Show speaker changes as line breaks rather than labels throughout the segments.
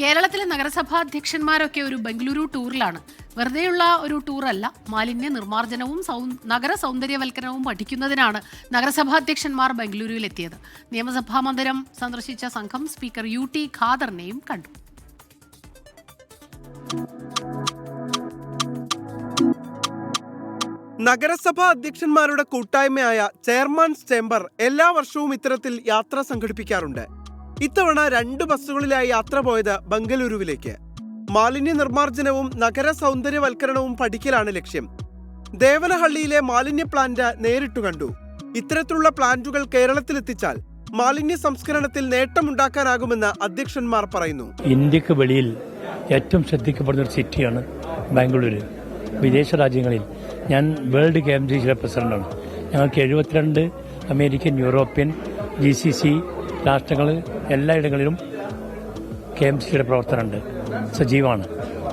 കേരളത്തിലെ നഗരസഭാ അധ്യക്ഷന്മാരൊക്കെ ഒരു ബംഗളൂരു ടൂറിലാണ്. വെറുതെയുള്ള ഒരു ടൂറല്ല മാലിന്യ നിർമ്മാർജനവും സൗ- നഗര സൗന്ദര്യവൽക്കരണവും പഠിക്കുന്നതിനാണ് നഗരസഭാ അധ്യക്ഷന്മാർ ബംഗളൂരുവിലെത്തിയത്. നിയമസഭാ മന്ദിരം സന്ദർശിച്ച സംഘം സ്പീക്കർ യു ടി ഖാദറിനെയും കണ്ടു.
നഗരസഭാ അധ്യക്ഷന്മാരുടെ കൂട്ടായ്മയായ ചെയർമാൻസ് ചേംബർ എല്ലാ വർഷവും ഇത്തരത്തിൽ യാത്ര സംഘടിപ്പിക്കാറുണ്ട്. ഇത്തവണ രണ്ട് ബസ്സുകളിലായി യാത്ര പോയത് ബംഗളൂരുവിലേക്ക് മാലിന്യ നിർമ്മാർജനവും നഗര സൗന്ദര്യവൽക്കരണവും പഠിക്കലാണ് ലക്ഷ്യം. ദേവനഹള്ളിയിലെ മാലിന്യ പ്ലാന്റ് നേരിട്ടു കണ്ടു. ഇത്തരത്തിലുള്ള പ്ലാന്റുകൾ കേരളത്തിലെത്തിച്ചാൽ മാലിന്യ സംസ്കരണത്തിൽ നേട്ടമുണ്ടാക്കാനാകുമെന്ന് അധ്യക്ഷന്മാർ പറയുന്നു.
ഇന്ത്യയ്ക്ക് വെളിയിൽ ഏറ്റവും ശ്രദ്ധിക്കപ്പെടുന്ന ഒരു സിറ്റിയാണ് ബാംഗ്ലൂര്. വിദേശ രാജ്യങ്ങളിൽ ഞാൻ വേൾഡ് ഗെയിം എം ജി സിയുടെ പ്രസിഡന്റാണ്. ഞങ്ങൾക്ക് എഴുപത്തിരണ്ട് American European G C C രാഷ്ട്രങ്ങൾ എല്ലായിടങ്ങളിലും കെ എം സിയുടെ പ്രവർത്തനമുണ്ട്. സജീവമാണ്.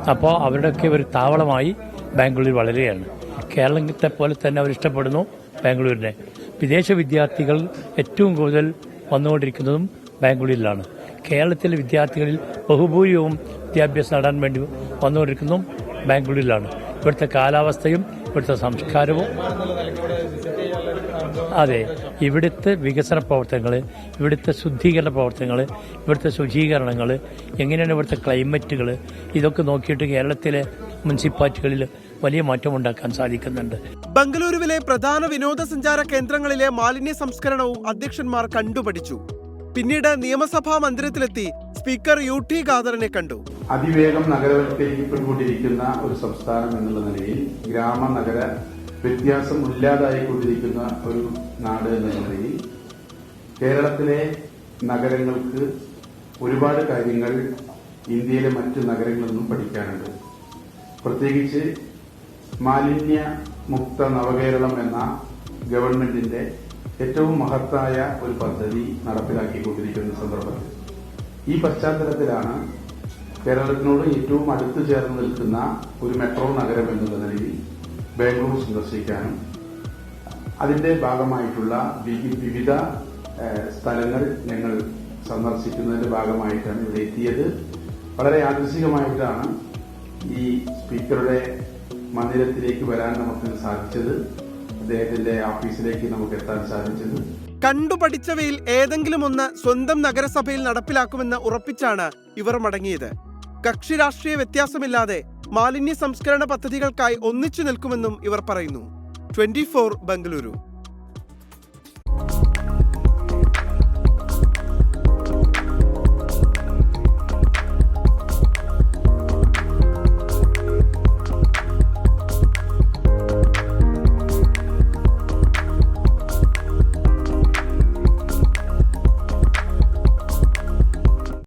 അപ്പോൾ അവരുടെയൊക്കെ ഒരു താവളമായി ബാംഗ്ലൂർ വളരുകയാണ്. കേരളത്തെ പോലെ തന്നെ അവർ ഇഷ്ടപ്പെടുന്നു ബാംഗ്ലൂരിനെ. വിദേശ വിദ്യാർത്ഥികൾ ഏറ്റവും കൂടുതൽ വന്നുകൊണ്ടിരിക്കുന്നതും ബാംഗ്ലൂരിലാണ്. കേരളത്തിലെ വിദ്യാർത്ഥികളിൽ ബഹുഭൂരിയവും വിദ്യാഭ്യാസം നേടാൻ വേണ്ടി വന്നുകൊണ്ടിരിക്കുന്നതും ബാംഗ്ലൂരിലാണ്. ഇവിടുത്തെ കാലാവസ്ഥയും ഇവിടുത്തെ സംസ്കാരവും അതെ ഇവിടുത്തെ വികസന പ്രവർത്തനങ്ങൾ ഇവിടുത്തെ ശുദ്ധീകരണ പ്രവർത്തനങ്ങൾ ഇവിടുത്തെ ശുചീകരണങ്ങൾ എങ്ങനെയാണ് ഇവിടുത്തെ ക്ലൈമറ്റുകൾ ഇതൊക്കെ നോക്കിയിട്ട് കേരളത്തിലെ മുനിസിപ്പാലിറ്റികളിൽ വലിയ മാറ്റം ഉണ്ടാക്കാൻ സാധിക്കുന്നുണ്ട്.
ബംഗളൂരുവിലെ പ്രധാന വിനോദസഞ്ചാര കേന്ദ്രങ്ങളിലെ മാലിന്യ സംസ്കരണവും അധ്യക്ഷന്മാർ കണ്ടുപഠിച്ചു. പിന്നീട് നിയമസഭാ മന്ദിരത്തിലെത്തി സ്പീക്കർ യു ടി ഖാദറിനെ കണ്ടു.
അതിവേഗം നഗരവൽക്കരിക്കപ്പെട്ടുകൊണ്ടിരിക്കുന്ന ഒരു സംസ്ഥാനം എന്നുള്ള നിലയിൽ ഗ്രാമ നഗര വ്യത്യാസം ഇല്ലാതായിക്കൊണ്ടിരിക്കുന്ന ഒരു നാട് എന്ന നിലയിൽ കേരളത്തിലെ നഗരങ്ങൾക്ക് ഒരുപാട് കാര്യങ്ങൾ ഇന്ത്യയിലെ മറ്റ് നഗരങ്ങളിൽ നിന്നും പഠിക്കാനുണ്ട്. പ്രത്യേകിച്ച് മാലിന്യ മുക്ത നവകേരളം എന്ന ഗവൺമെന്റിന്റെ ഏറ്റവും മഹത്തായ ഒരു പദ്ധതി നടപ്പിലാക്കിക്കൊണ്ടിരിക്കുന്ന സന്ദർഭത്തിൽ. ഈ പശ്ചാത്തലത്തിലാണ് കേരളത്തിനോട് ഏറ്റവും അടുത്ത് ചേർന്ന് നിൽക്കുന്ന ഒരു മെട്രോ നഗരം എന്നുള്ള നിലയിൽ ബാംഗ്ലൂർ സന്ദർശിക്കാനും അതിന്റെ ഭാഗമായിട്ടുള്ള വിവിധ സ്ഥലങ്ങൾ ഞങ്ങൾ സന്ദർശിക്കുന്നതിന്റെ ഭാഗമായിട്ടാണ് ഇവിടെ എത്തിയത്. വളരെ യാദൃശികമായിട്ടാണ് ഈ സ്പീക്കറുടെ മന്ദിരത്തിലേക്ക് വരാൻ നമുക്ക് സാധിച്ചത്. അദ്ദേഹത്തിന്റെ ഓഫീസിലേക്ക് നമുക്ക് എത്താൻ സാധിച്ചത്.
കണ്ടുപഠിച്ചവയിൽ ഏതെങ്കിലും ഒന്ന് സ്വന്തം നഗരസഭയിൽ നടപ്പിലാക്കുമെന്ന് ഉറപ്പിച്ചാണ് ഇവർ മടങ്ങിയത്. കക്ഷി രാഷ്ട്രീയ വ്യത്യാസമില്ലാതെ മാലിന്യ സംസ്കരണ പദ്ധതികൾക്കായി ഒന്നിച്ചു നിൽക്കുമെന്നും ഇവർ പറയുന്നു. ട്വന്റി ബംഗളൂരു